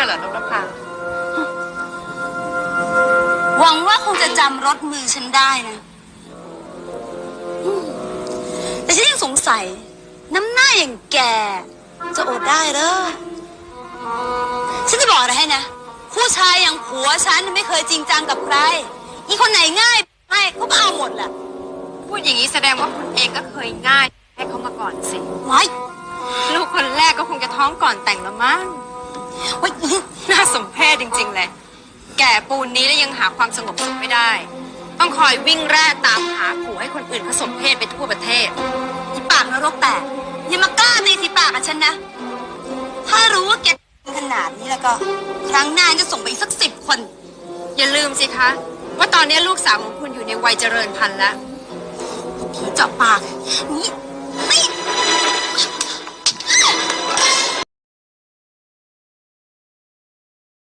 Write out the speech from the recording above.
น่ะเหรอนกนภาหวังว่าคงจะจำรถมือฉันได้นะอืมแต่ฉันยังสงสัย น้ำหน้าอย่างแกจะอดได้เหรอฉันจะบอกอะไรให้นะ ผู้ชายอย่างผัวฉันไม่เคยจริงจังกับใคร อีคนไหนง่ายให้เขาก็เอาหมดแหละพูดอย่างนี้แสดงว่าคุณเองก็เคยง่าย ให้เขามาก่อนสิ ไว้ ลูกคนแรกก็คงจะท้องก่อนแต่งแล้วมั้งไว้อีน่าสมเพชจริง ๆ เลย แก่ปูนนี้แล้วยังหาความสงบสุขไม่ได้ ต้องคอยวิ่งแร่ตามหาผัวให้คนอื่นผสมเพศไปทั่วประเทศอีปากนรกแตกอย่ามากล้าตีสีปากกับฉันนะ ถ้ารู้ว่าแกขนาดนี้แล้วก็ ครั้งหน้าจะส่งไปอีกสักสิบคน อย่าลืมสิคะ ว่าตอนนี้ลูกสาวของคุณอยู่ในวัยเจริญพันธุ์แล้วผีเจาะปากนี่